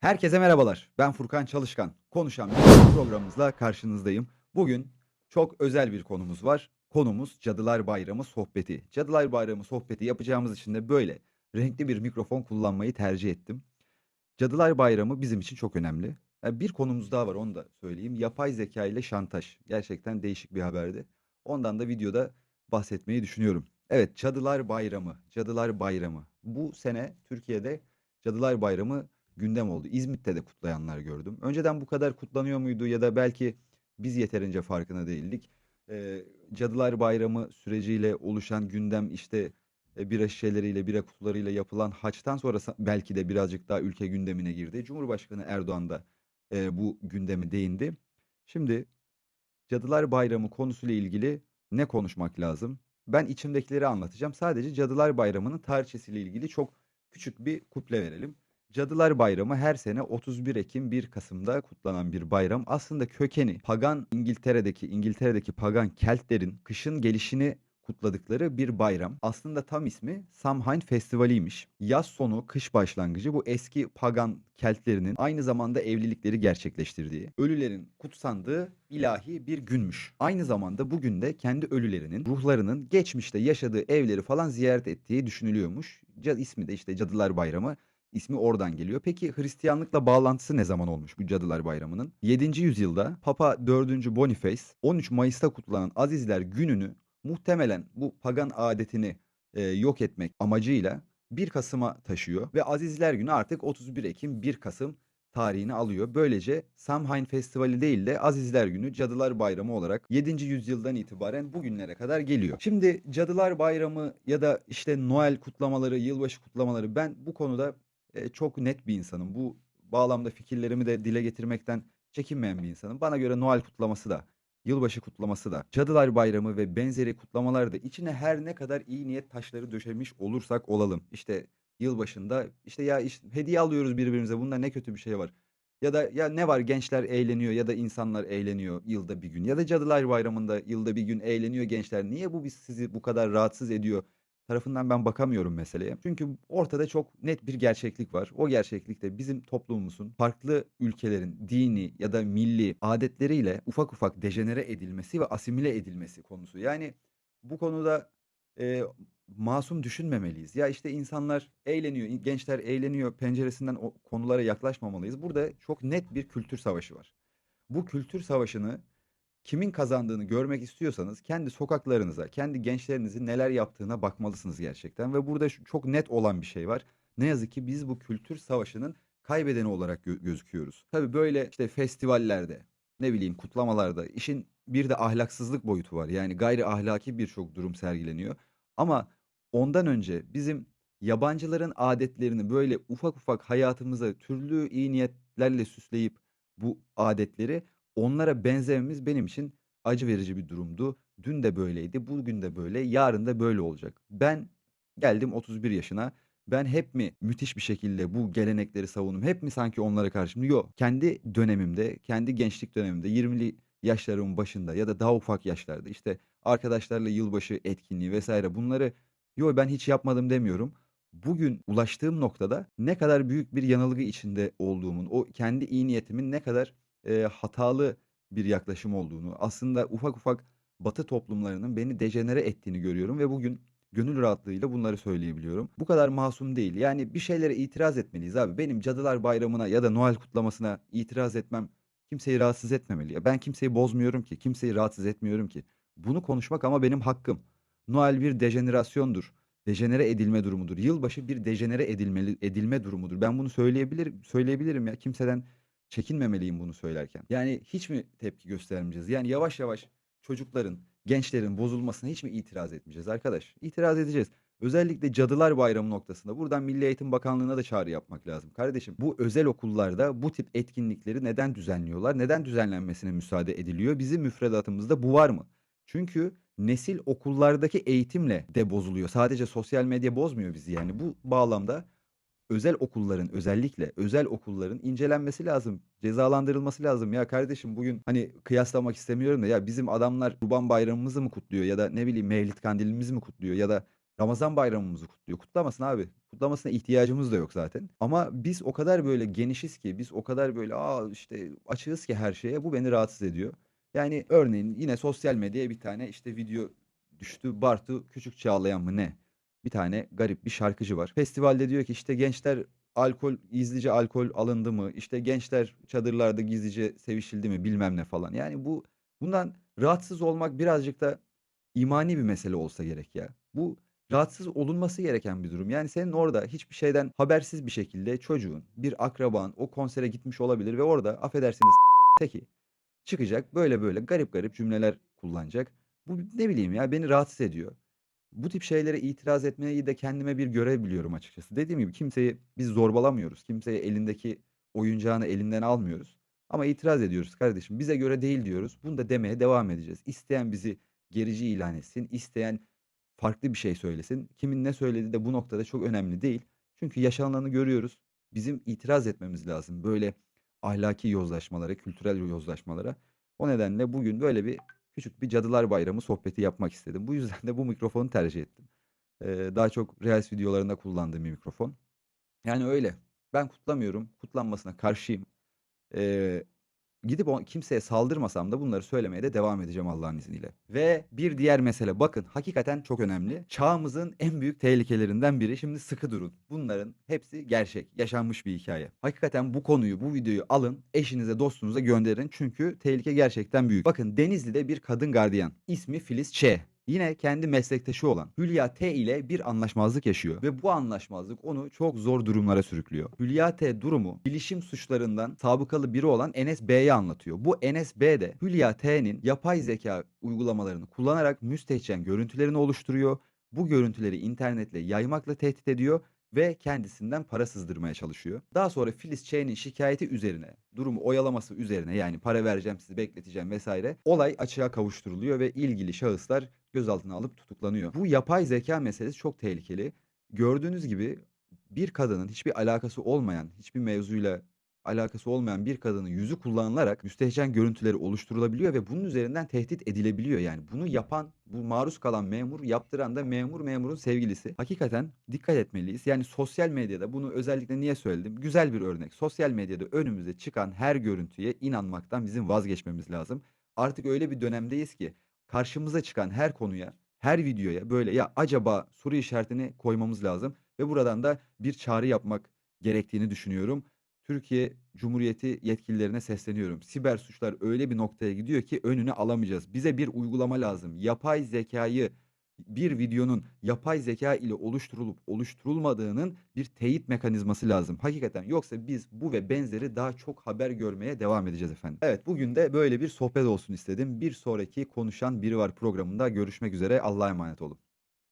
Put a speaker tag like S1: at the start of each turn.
S1: Herkese merhabalar. Ben Furkan Çalışkan. Konuşan bir programımızla karşınızdayım. Bugün çok özel bir konumuz var. Konumuz Cadılar Bayramı sohbeti. Cadılar Bayramı sohbeti yapacağımız için de böyle renkli bir mikrofon kullanmayı tercih ettim. Cadılar Bayramı bizim için çok önemli. E, Bir konumuz daha var onu da söyleyeyim. Yapay zeka ile şantaj. Gerçekten değişik bir haberdi. Ondan da videoda bahsetmeyi düşünüyorum. Evet, Cadılar Bayramı. Cadılar Bayramı. Bu sene Türkiye'de Cadılar Bayramı gündem oldu. İzmit'te de kutlayanlar gördüm. Önceden bu kadar kutlanıyor muydu ya da belki biz yeterince farkına değildik. Ee, Cadılar Bayramı süreciyle oluşan gündem işte e, bira şişeleriyle, bira kutularıyla yapılan haçtan sonra belki de birazcık daha ülke gündemine girdi. Cumhurbaşkanı Erdoğan da e, bu gündeme değindi. Şimdi Cadılar Bayramı konusuyla ilgili ne konuşmak lazım? Ben içimdekileri anlatacağım. Sadece Cadılar Bayramı'nın tarihçesiyle ilgili çok küçük bir kuple verelim. Cadılar Bayramı her sene 31 Ekim 1 Kasım'da kutlanan bir bayram. Aslında kökeni pagan İngiltere'deki İngiltere'deki pagan Keltlerin kışın gelişini kutladıkları bir bayram. Aslında tam ismi Samhain Festivali'ymiş. Yaz sonu, kış başlangıcı bu eski pagan Keltlerinin aynı zamanda evlilikleri gerçekleştirdiği, ölülerin kutsandığı ilahi bir günmüş. Aynı zamanda bugün de kendi ölülerinin, ruhlarının geçmişte yaşadığı evleri falan ziyaret ettiği düşünülüyormuş. İsmi de işte Cadılar Bayramı. İsmi oradan geliyor. Peki Hristiyanlıkla bağlantısı ne zaman olmuş bu Cadılar Bayramı'nın? 7. yüzyılda Papa 4. Boniface 13 Mayıs'ta kutlanan Azizler gününü muhtemelen bu pagan adetini e, yok etmek amacıyla 1 Kasım'a taşıyor ve Azizler Günü artık 31 Ekim 1 Kasım tarihini alıyor. Böylece Samhain Festivali değil de Azizler Günü Cadılar Bayramı olarak 7. yüzyıldan itibaren bugünlere kadar geliyor. Şimdi Cadılar Bayramı ya da işte Noel kutlamaları, yılbaşı kutlamaları ben bu konuda e, çok net bir insanım. Bu bağlamda fikirlerimi de dile getirmekten çekinmeyen bir insanım. Bana göre Noel kutlaması da, yılbaşı kutlaması da, Cadılar Bayramı ve benzeri kutlamalar da içine her ne kadar iyi niyet taşları döşemiş olursak olalım. İşte yılbaşında işte ya işte hediye alıyoruz birbirimize bunda ne kötü bir şey var. Ya da ya ne var gençler eğleniyor ya da insanlar eğleniyor yılda bir gün. Ya da Cadılar Bayramı'nda yılda bir gün eğleniyor gençler. Niye bu sizi bu kadar rahatsız ediyor? Tarafından ben bakamıyorum meseleye. Çünkü ortada çok net bir gerçeklik var. O gerçeklik de bizim toplumumuzun farklı ülkelerin dini ya da milli adetleriyle ufak ufak dejenere edilmesi ve asimile edilmesi konusu. Yani bu konuda e, masum düşünmemeliyiz. Ya işte insanlar eğleniyor, gençler eğleniyor penceresinden o konulara yaklaşmamalıyız. Burada çok net bir kültür savaşı var. Bu kültür savaşını kimin kazandığını görmek istiyorsanız kendi sokaklarınıza, kendi gençlerinizin neler yaptığına bakmalısınız gerçekten. Ve burada çok net olan bir şey var. Ne yazık ki biz bu kültür savaşının kaybedeni olarak gö- gözüküyoruz. Tabii böyle işte festivallerde, ne bileyim kutlamalarda işin bir de ahlaksızlık boyutu var. Yani gayri ahlaki birçok durum sergileniyor. Ama ondan önce bizim yabancıların adetlerini böyle ufak ufak hayatımıza türlü iyi niyetlerle süsleyip bu adetleri onlara benzememiz benim için acı verici bir durumdu. Dün de böyleydi, bugün de böyle, yarın da böyle olacak. Ben geldim 31 yaşına. Ben hep mi müthiş bir şekilde bu gelenekleri savundum? Hep mi sanki onlara karşıyım? Yok. Kendi dönemimde, kendi gençlik dönemimde 20'li yaşlarımın başında ya da daha ufak yaşlarda işte arkadaşlarla yılbaşı etkinliği vesaire bunları yo ben hiç yapmadım demiyorum. Bugün ulaştığım noktada ne kadar büyük bir yanılgı içinde olduğumun, o kendi iyi niyetimin ne kadar eee, hatalı bir yaklaşım olduğunu, aslında ufak ufak Batı toplumlarının beni dejenere ettiğini görüyorum ve bugün gönül rahatlığıyla bunları söyleyebiliyorum. Bu kadar masum değil. Yani bir şeylere itiraz etmeliyiz abi. Benim Cadılar Bayramı'na ya da Noel kutlamasına itiraz etmem kimseyi rahatsız etmemeli. Ben kimseyi bozmuyorum ki, kimseyi rahatsız etmiyorum ki. Bunu konuşmak ama benim hakkım. Noel bir dejenerasyondur. Dejenere edilme durumudur. Yılbaşı bir dejenere edilmeli edilme durumudur. Ben bunu söyleyebilirim, söyleyebilirim ya. Kimseden çekinmemeliyim bunu söylerken. Yani hiç mi tepki göstermeyeceğiz? Yani yavaş yavaş çocukların, gençlerin bozulmasına hiç mi itiraz etmeyeceğiz arkadaş? İtiraz edeceğiz. Özellikle Cadılar Bayramı noktasında buradan Milli Eğitim Bakanlığı'na da çağrı yapmak lazım. Kardeşim bu özel okullarda bu tip etkinlikleri neden düzenliyorlar? Neden düzenlenmesine müsaade ediliyor? Bizim müfredatımızda bu var mı? Çünkü nesil okullardaki eğitimle de bozuluyor. Sadece sosyal medya bozmuyor bizi yani. Bu bağlamda özel okulların özellikle özel okulların incelenmesi lazım. Cezalandırılması lazım. Ya kardeşim bugün hani kıyaslamak istemiyorum da ya bizim adamlar Kurban Bayramımızı mı kutluyor ya da ne bileyim Mevlid Kandilimizi mi kutluyor ya da Ramazan bayramımızı kutluyor. Kutlamasın abi. Kutlamasına ihtiyacımız da yok zaten. Ama biz o kadar böyle genişiz ki, biz o kadar böyle aa işte açığız ki her şeye. Bu beni rahatsız ediyor. Yani örneğin yine sosyal medyaya bir tane işte video düştü. Bartu Küçük Çağlayan mı ne? Bir tane garip bir şarkıcı var. Festivalde diyor ki işte gençler alkol gizlice alkol alındı mı? İşte gençler çadırlarda gizlice sevişildi mi bilmem ne falan. Yani bu bundan rahatsız olmak birazcık da imani bir mesele olsa gerek ya. Bu rahatsız olunması gereken bir durum. Yani senin orada hiçbir şeyden habersiz bir şekilde çocuğun, bir akraban o konsere gitmiş olabilir ve orada affedersiniz teki çıkacak böyle böyle garip garip cümleler kullanacak. Bu ne bileyim ya beni rahatsız ediyor. Bu tip şeylere itiraz etmeyi de kendime bir görev biliyorum açıkçası. Dediğim gibi kimseyi biz zorbalamıyoruz. Kimseye elindeki oyuncağını elinden almıyoruz. Ama itiraz ediyoruz kardeşim. Bize göre değil diyoruz. Bunu da demeye devam edeceğiz. İsteyen bizi gerici ilan etsin. isteyen farklı bir şey söylesin. Kimin ne söylediği de bu noktada çok önemli değil. Çünkü yaşananı görüyoruz. Bizim itiraz etmemiz lazım. Böyle ahlaki yozlaşmalara, kültürel yozlaşmalara. O nedenle bugün böyle bir küçük bir Cadılar Bayramı sohbeti yapmak istedim. Bu yüzden de bu mikrofonu tercih ettim. Ee, daha çok Reels videolarında kullandığım bir mikrofon. Yani öyle. Ben kutlamıyorum. Kutlanmasına karşıyım. Ee, gidip o, kimseye saldırmasam da bunları söylemeye de devam edeceğim Allah'ın izniyle. Ve bir diğer mesele bakın hakikaten çok önemli. Çağımızın en büyük tehlikelerinden biri. Şimdi sıkı durun. Bunların hepsi gerçek. Yaşanmış bir hikaye. Hakikaten bu konuyu, bu videoyu alın, eşinize, dostunuza gönderin. Çünkü tehlike gerçekten büyük. Bakın Denizli'de bir kadın gardiyan. İsmi Filiz Ç. Yine kendi meslektaşı olan Hülya T ile bir anlaşmazlık yaşıyor ve bu anlaşmazlık onu çok zor durumlara sürüklüyor. Hülya T durumu bilişim suçlarından sabıkalı biri olan Enes B'ye anlatıyor. Bu Enes B de Hülya T'nin yapay zeka uygulamalarını kullanarak müstehcen görüntülerini oluşturuyor. Bu görüntüleri internetle yaymakla tehdit ediyor ve kendisinden para sızdırmaya çalışıyor. Daha sonra Filiz Ç'nin şikayeti üzerine, durumu oyalaması üzerine yani para vereceğim sizi bekleteceğim vesaire olay açığa kavuşturuluyor ve ilgili şahıslar gözaltına alıp tutuklanıyor. Bu yapay zeka meselesi çok tehlikeli. Gördüğünüz gibi bir kadının hiçbir alakası olmayan, hiçbir mevzuyla alakası olmayan bir kadının yüzü kullanılarak müstehcen görüntüleri oluşturulabiliyor ve bunun üzerinden tehdit edilebiliyor. Yani bunu yapan, bu maruz kalan memur, yaptıran da memur, memurun sevgilisi. Hakikaten dikkat etmeliyiz. Yani sosyal medyada bunu özellikle niye söyledim? Güzel bir örnek. Sosyal medyada önümüze çıkan her görüntüye inanmaktan bizim vazgeçmemiz lazım. Artık öyle bir dönemdeyiz ki karşımıza çıkan her konuya, her videoya böyle ya acaba soru işaretini koymamız lazım ve buradan da bir çağrı yapmak gerektiğini düşünüyorum. Türkiye Cumhuriyeti yetkililerine sesleniyorum. Siber suçlar öyle bir noktaya gidiyor ki önünü alamayacağız. Bize bir uygulama lazım. Yapay zekayı bir videonun yapay zeka ile oluşturulup oluşturulmadığının bir teyit mekanizması lazım. Hakikaten yoksa biz bu ve benzeri daha çok haber görmeye devam edeceğiz efendim. Evet bugün de böyle bir sohbet olsun istedim. Bir sonraki konuşan biri var programında görüşmek üzere. Allah'a emanet olun.